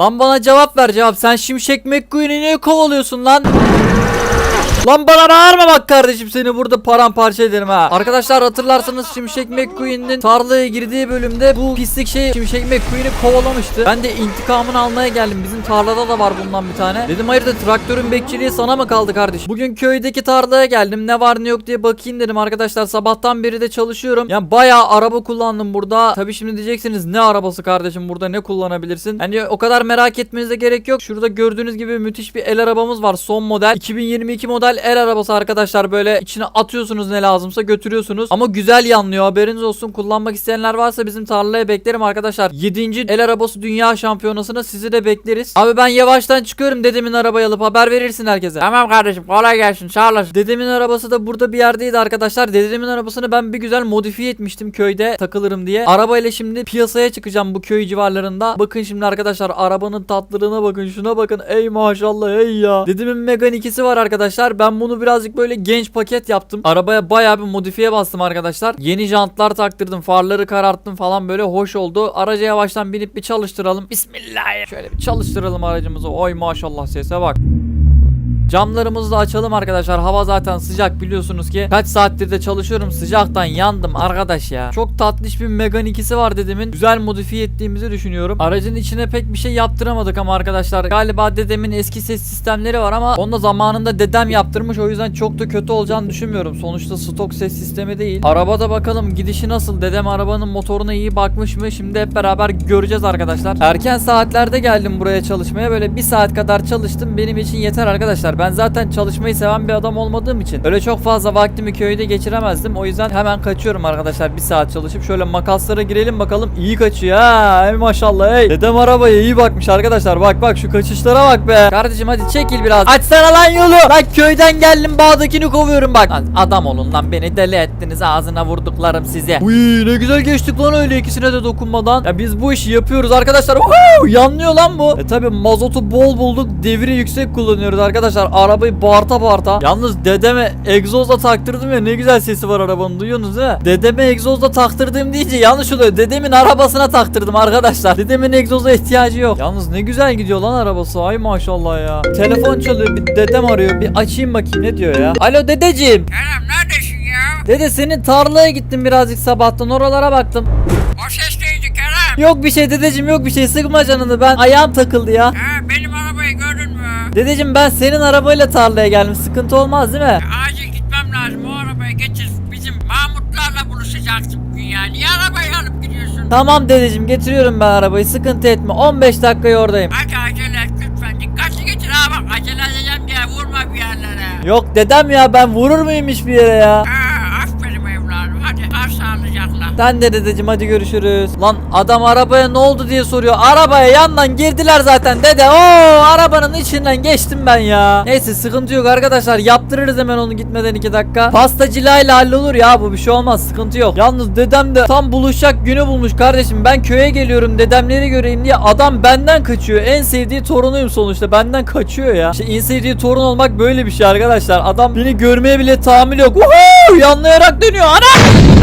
Lan bana cevap ver cevap. Sen Şimşek McQueen'i niye kovalıyorsun lan? Lan bana bağırma bak kardeşim seni burada paramparça ederim ha. Arkadaşlar hatırlarsanız Şimşek McQueen'in tarlaya girdiği bölümde bu pislik şey Şimşek McQueen'i kovalamıştı. Ben de intikamını almaya geldim. Bizim tarlada da var bundan bir tane. Dedim hayırdır traktörün bekçiliği sana mı kaldı kardeşim? Bugün köydeki tarlaya geldim. Ne var ne yok diye bakayım dedim arkadaşlar. Sabahtan beri de çalışıyorum. Yani bayağı araba kullandım burada. Tabii şimdi diyeceksiniz ne arabası kardeşim burada ne kullanabilirsin? Yani o kadar merak etmenize gerek yok. Şurada gördüğünüz gibi müthiş bir el arabamız var. Son model 2022 model el arabası arkadaşlar. Böyle içine atıyorsunuz ne lazımsa götürüyorsunuz. Ama güzel yanlıyor haberiniz olsun. Kullanmak isteyenler varsa bizim tarlaya beklerim arkadaşlar. 7. el arabası dünya şampiyonasına sizi de bekleriz. Abi ben yavaştan çıkıyorum dedemin arabayı alıp haber verirsin herkese. Tamam kardeşim kolay gelsin olasın. Dedemin arabası da burada bir yerdeydi arkadaşlar. Dedemin arabasını ben bir güzel modifiye etmiştim köyde takılırım diye. Arabayla şimdi piyasaya çıkacağım bu köy civarlarında. Bakın şimdi arkadaşlar arabanın tatlılığına bakın şuna bakın. Ey maşallah ey ya. Dedemin Megane 2'si var arkadaşlar. Ben bunu birazcık böyle genç paket yaptım. Arabaya bayağı bir modifiye bastım arkadaşlar. Yeni jantlar taktırdım. Farları kararttım falan böyle hoş oldu. Araca yavaştan binip bir çalıştıralım. Bismillah. Şöyle bir çalıştıralım aracımızı. Oy maşallah sese bak. Camlarımızı da açalım arkadaşlar. Hava zaten sıcak biliyorsunuz ki. Kaç saattir de çalışıyorum. Sıcaktan yandım arkadaş ya. Çok tatlış bir Megane 2'si var dedemin. Güzel modifiye ettiğimizi düşünüyorum. Aracın içine pek bir şey yaptıramadık ama arkadaşlar. Galiba dedemin eski ses sistemleri var ama onu da zamanında dedem yaptırmış. O yüzden çok da kötü olacağını düşünmüyorum. Sonuçta stok ses sistemi değil. Arabada bakalım gidişi nasıl? Dedem arabanın motoruna iyi bakmış mı? Şimdi hep beraber göreceğiz arkadaşlar. Erken saatlerde geldim buraya çalışmaya. Böyle bir saat kadar çalıştım. Benim için yeter arkadaşlar. Ben zaten çalışmayı seven bir adam olmadığım için öyle çok fazla vaktimi köyde geçiremezdim. O yüzden hemen kaçıyorum arkadaşlar. Bir saat çalışıp şöyle makaslara girelim bakalım. İyi kaçıyor ha. Ey maşallah ey. Dedem arabaya iyi bakmış arkadaşlar. Bak bak şu kaçışlara bak be. Kardeşim hadi çekil biraz. Açsana lan yolu. Bak köyden geldim bağdakini kovuyorum bak. Lan adam olun lan beni deli ettiniz. Ağzına vurduklarım size. Uy ne güzel geçtik lan öyle ikisine de dokunmadan. Ya biz bu işi yapıyoruz arkadaşlar. Woohoo! Yanlıyor lan bu. E tabi mazotu bol bulduk. Devri yüksek kullanıyoruz arkadaşlar. Arabayı bağırta bağırta. Yalnız dedeme egzozla taktırdım ya ne güzel sesi var arabanın duyuyorsunuz değil mi? Dedeme egzozla taktırdım deyince yanlış oluyor. Dedemin arabasına taktırdım arkadaşlar. Dedemin egzoza ihtiyacı yok. Yalnız ne güzel gidiyor lan arabası. Ay maşallah ya. Telefon çalıyor bir dedem arıyor. Bir açayım bakayım ne diyor ya. Alo dedeciğim. Kerem neredesin ya? Dede senin tarlaya gittim birazcık sabahtan oralara baktım. O ses neydi Kerem? Yok bir şey dedeciğim yok bir şey sıkma canını ben ayağım takıldı ya. Ha, benim arabayı gördün mü? Dedeciğim ben senin arabayla tarlaya geldim sıkıntı olmaz değil mi? Acil gitmem lazım o arabaya getir. Bizim Mahmutlarla buluşacaksın bugün ya. Niye arabayı alıp gidiyorsun? Tamam dedeciğim getiriyorum ben arabayı sıkıntı etme 15 dakikaya oradayım. Hadi acele et lütfen. Dikkatli getir ha bak acele edeceğim diye vurma bir yerlere. Yok dedem ya ben vurur muyum hiçbir yere ya? Ha, Sen de dedeciğim hadi görüşürüz. Lan adam arabaya ne oldu diye soruyor. Arabaya yandan girdiler zaten dede. Oo arabanın içinden geçtim ben ya. Neyse sıkıntı yok arkadaşlar. Yaptırırız hemen onu gitmeden 2 dakika. Pastacılayla hallolur ya bu bir şey olmaz. Sıkıntı yok. Yalnız dedem de tam buluşacak günü bulmuş kardeşim. Ben köye geliyorum dedemleri göreyim diye adam benden kaçıyor. En sevdiği torunuyum sonuçta. Benden kaçıyor ya. İşte en sevdiği torun olmak böyle bir şey arkadaşlar. Adam beni görmeye bile tahammül yok. Woohoo! Yanlayarak dönüyor. Ana!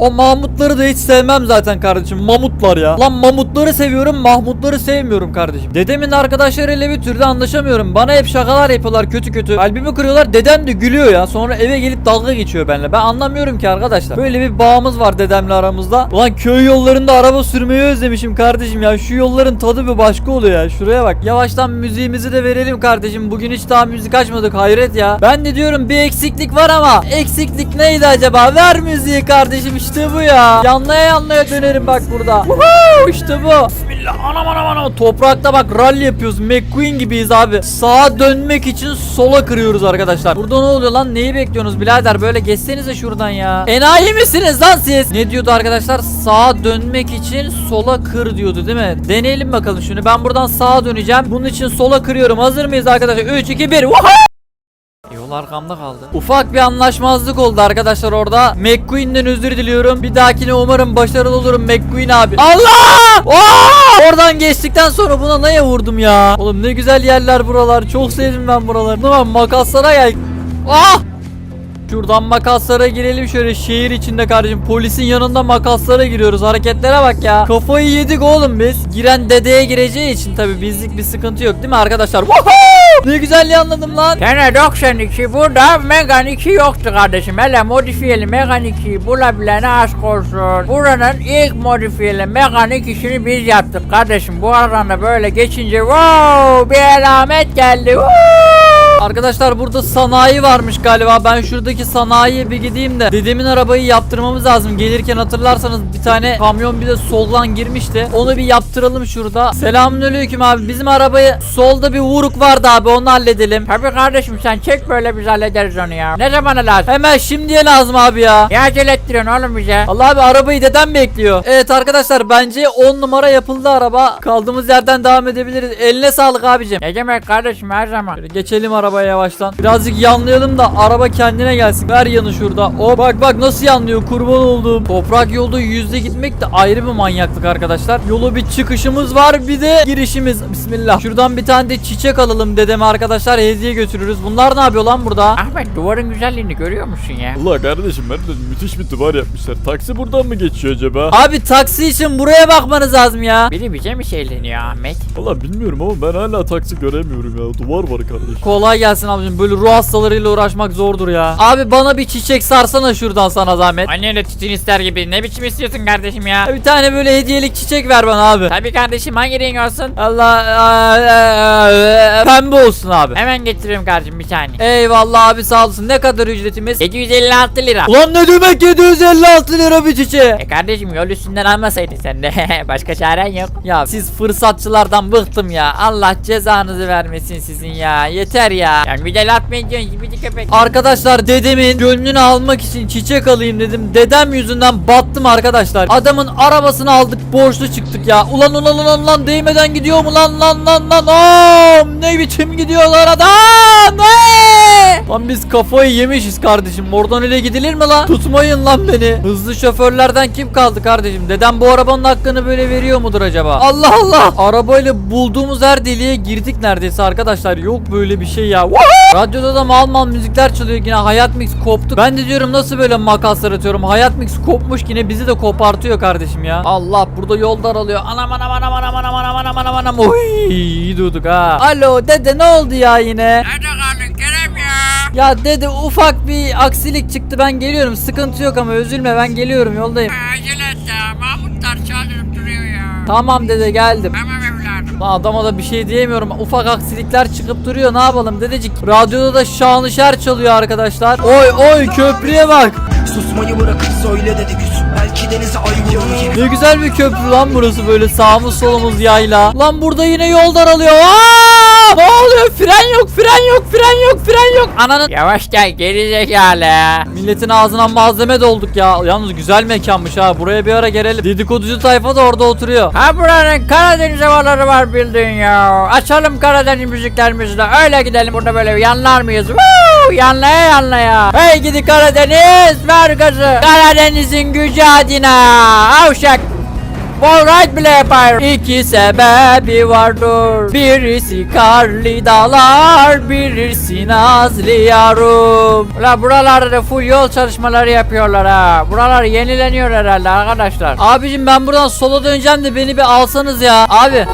O Mahmutları da hiç sevmem zaten kardeşim. Mamutlar ya. Lan Mamutları seviyorum, Mahmutları sevmiyorum kardeşim. Dedemin arkadaşlarıyla bir türlü anlaşamıyorum. Bana hep şakalar yapıyorlar kötü kötü. Kalbimi kırıyorlar. Dedem de gülüyor ya. Sonra eve gelip dalga geçiyor benimle. Ben anlamıyorum ki arkadaşlar. Böyle bir bağımız var dedemle aramızda. Ulan köy yollarında araba sürmeyi özlemişim kardeşim ya. Şu yolların tadı bir başka oluyor ya. Şuraya bak. Yavaştan müziğimizi de verelim kardeşim. Bugün hiç daha müzik açmadık. Hayret ya. Ben de diyorum bir eksiklik var ama eksiklik neydi acaba? Ver müziği kardeşim işte bu ya. Yanlaya yanlaya dönerim bak burada. Woohoo, işte bu. Bismillah. Anam anam anam. Toprakta bak rally yapıyoruz. McQueen gibiyiz abi. Sağa dönmek için sola kırıyoruz arkadaşlar. Burada ne oluyor lan? Neyi bekliyorsunuz birader? Böyle geçsenize şuradan ya. Enayi misiniz lan siz? Ne diyordu arkadaşlar? Sağa dönmek için sola kır diyordu değil mi? Deneyelim bakalım şunu. Ben buradan sağa döneceğim. Bunun için sola kırıyorum. Hazır mıyız arkadaşlar? 3 2 1. Woohoo! Yol arkamda kaldı. Ufak bir anlaşmazlık oldu arkadaşlar orada. McQueen'den özür diliyorum. Bir dahakine umarım başarılı olurum McQueen abi. Allah! Aa! Oradan geçtikten sonra buna neye vurdum ya? Oğlum ne güzel yerler buralar. Çok sevdim ben buraları. Tamam makaslara gel. Ah! Şuradan makaslara girelim şöyle şehir içinde kardeşim. Polisin yanında makaslara giriyoruz. Hareketlere bak ya. Kafayı yedik oğlum biz. Giren dedeye gireceği için tabi bizlik bir sıkıntı yok değil mi arkadaşlar? Woohoo! Ne güzelliği anladım lan. Sene 92 burada Megan 2 yoktu kardeşim. Hele modifiyeli Megan 2'yi bulabilene aşk olsun. Buranın ilk modifiyeli Megan 2'sini biz yaptık kardeşim. Bu aradan da böyle geçince wow bir alamet geldi. Woo! Arkadaşlar burada sanayi varmış galiba. Ben şuradaki sanayiye bir gideyim de. Dedemin arabayı yaptırmamız lazım. Gelirken hatırlarsanız bir tane kamyon bir de soldan girmişti. Onu bir yaptıralım şurada. Selamünaleyküm abi. Bizim arabayı solda bir vuruk vardı abi. Onu halledelim. Tabii kardeşim sen çek böyle biz hallederiz onu ya. Ne zamana lazım? Hemen şimdiye lazım abi ya. Ya acele ettiriyorsun oğlum bize. Allah abi arabayı dedem bekliyor. Evet arkadaşlar bence 10 numara yapıldı araba. Kaldığımız yerden devam edebiliriz. Eline sağlık abicim. Ne demek kardeşim her zaman. Şöyle geçelim arabaya yavaştan. Birazcık yanlayalım da araba kendine gelsin. Ver yanı şurada. O bak bak nasıl yanlıyor kurban oldum. Toprak yolda yüzde gitmek de ayrı bir manyaklık arkadaşlar. Yolu bir çıkışımız var bir de girişimiz. Bismillah. Şuradan bir tane de çiçek alalım dedeme arkadaşlar hediye götürürüz. Bunlar ne yapıyor lan burada? Ahmet duvarın güzelliğini görüyor musun ya? Allah kardeşim ben de müthiş bir duvar yapmışlar. Taksi buradan mı geçiyor acaba? Abi taksi için buraya bakmanız lazım ya. Biri bize mi şeyleniyor Ahmet? Valla bilmiyorum ama ben hala taksi göremiyorum ya. Duvar var kardeşim. Kolay gelsin abicim. Böyle ruh hastalarıyla uğraşmak zordur ya. Abi bana bir çiçek sarsana şuradan sana zahmet. Anneyle tütün ister gibi ne biçim istiyorsun kardeşim ya? Bir tane böyle hediyelik çiçek ver bana abi. Tabii kardeşim hangi renk olsun? Allah eee, pembe olsun abi. Hemen getiriyorum kardeşim bir tane. Eyvallah abi sağ olsun. Ne kadar ücretimiz? 756 lira. Ulan ne demek 756 lira bir çiçeğe? E kardeşim yol üstünden almasaydın sen de. Başka çaren yok. Ya siz fırsatçılardan bıktım ya. Allah cezanızı vermesin sizin ya. Yeter ya. Yani bir de laf mı ediyorsun gibi köpek. Arkadaşlar dedemin gönlünü almak için çiçek alayım dedim. Dedem yüzünden battım arkadaşlar. Adamın arabasını aldık borçlu çıktık ya. Ulan ulan ulan lan değmeden gidiyor mu lan lan lan lan. Aa, ne biçim gidiyorlar adam. Ee! Lan biz kafayı yemişiz kardeşim. Oradan öyle gidilir mi lan? Tutmayın lan beni. Hızlı şoförlerden kim kaldı kardeşim? Dedem bu arabanın hakkını böyle veriyor mudur acaba? Allah Allah. Arabayla bulduğumuz her deliğe girdik neredeyse arkadaşlar. Yok böyle bir şey ya. Woohoo! Radyoda da mal mal müzikler çalıyor yine. Hayat Mix koptu. Ben de diyorum nasıl böyle makaslar atıyorum. Hayat Mix kopmuş yine bizi de kopartıyor kardeşim ya. Allah burada yol daralıyor. Anam anam anam anam anam anam anam anam anam. Oy iyi durduk ha. Alo dede ne oldu ya yine? Nerede kaldın Kerem ya? Ya dede ufak bir aksilik çıktı ben geliyorum. Sıkıntı yok ama üzülme ben geliyorum yoldayım. Acele et ya. Mahmutlar çağırıp duruyor ya. Tamam dede geldim. Tamam. Lan adama da bir şey diyemiyorum. Ufak aksilikler çıkıp duruyor. Ne yapalım dedecik? Radyoda da şanışer çalıyor arkadaşlar. Oy oy köprüye bak. Susmayı bırakıp söyle dedi güç Belki denize yolu Ne güzel bir köprü lan burası böyle sağımız solumuz yayla. Lan burada yine yol daralıyor. Aa! Ne oluyor? Fren yok, fren yok, fren yok, fren yok. Ananın Yavaş gel geri zekalı. Milletin ağzına malzeme dolduk ya. Yalnız güzel mekanmış ha. Buraya bir ara gelelim. Dedikoducu tayfa da orada oturuyor. Ha buranın Karadeniz havaları var bildiğin ya. Açalım Karadeniz müziklerimizi de öyle gidelim burada böyle yanlar mıyız? Woo! Yanlaya yanlaya. Hey gidi Karadeniz ver gazı. Karadeniz'in gücü adına. Avşak. Wallride bile yapar. İki sebebi vardır. Birisi karlı dağlar, birisi nazlı yarım. Ula buralarda da full yol çalışmaları yapıyorlar ha. Buralar yenileniyor herhalde arkadaşlar. Abicim ben buradan sola döneceğim de beni bir alsanız ya. Abi.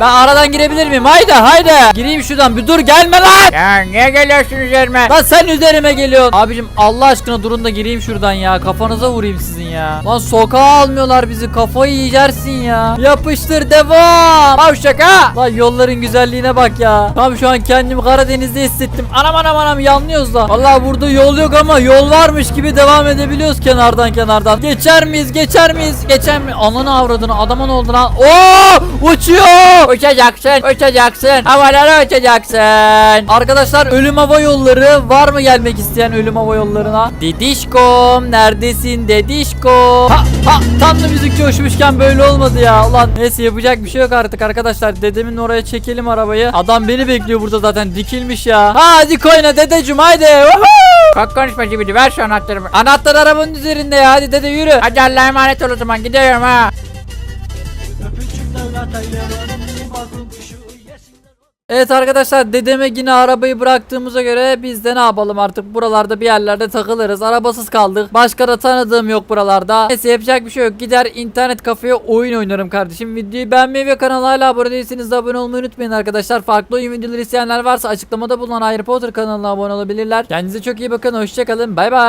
Ben aradan girebilir miyim? Haydi haydi. Gireyim şuradan bir dur gelme lan. Ya niye geliyorsun üzerime? Lan sen üzerime geliyorsun. Abicim Allah aşkına durun da gireyim şuradan ya. Kafanıza vurayım sizin ya. Lan sokağa almıyorlar bizi. Kafayı yiyeceksin ya. Yapıştır devam. Avşak ha. Lan yolların güzelliğine bak ya. Tam şu an kendimi Karadeniz'de hissettim. Anam anam anam yanlıyoruz da. Vallahi burada yol yok ama yol varmış gibi devam edebiliyoruz kenardan kenardan. Geçer miyiz? Geçer miyiz? Geçer mi? Ananı avradını adama ne oldu lan? Oo! Uçuyor! Uçacaksın, uçacaksın. Havalara uçacaksın. Arkadaşlar ölüm hava yolları var mı gelmek isteyen ölüm hava yollarına? Dedişkom neredesin dedişkom? Ha ha tam da müzik coşmuşken böyle olmadı ya. Ulan neyse yapacak bir şey yok artık arkadaşlar. Dedemin oraya çekelim arabayı. Adam beni bekliyor burada zaten dikilmiş ya. Ha hadi koyna dedeciğim haydi. Woohoo! Çok konuşma Cibidi ver şu anahtarımı. Anahtar arabanın üzerinde ya hadi dede yürü. Hadi Allah'a emanet ol o zaman gidiyorum ha. Öpücükler Evet arkadaşlar dedeme yine arabayı bıraktığımıza göre biz de ne yapalım artık buralarda bir yerlerde takılırız. Arabasız kaldık. Başka da tanıdığım yok buralarda. Neyse yapacak bir şey yok. Gider internet kafeye oyun oynarım kardeşim. Videoyu beğenmeyi ve kanala hala abone değilseniz de abone olmayı unutmayın arkadaşlar. Farklı oyun videoları isteyenler varsa açıklamada bulunan Harry Potter kanalına abone olabilirler. Kendinize çok iyi bakın. Hoşçakalın. Bay bay.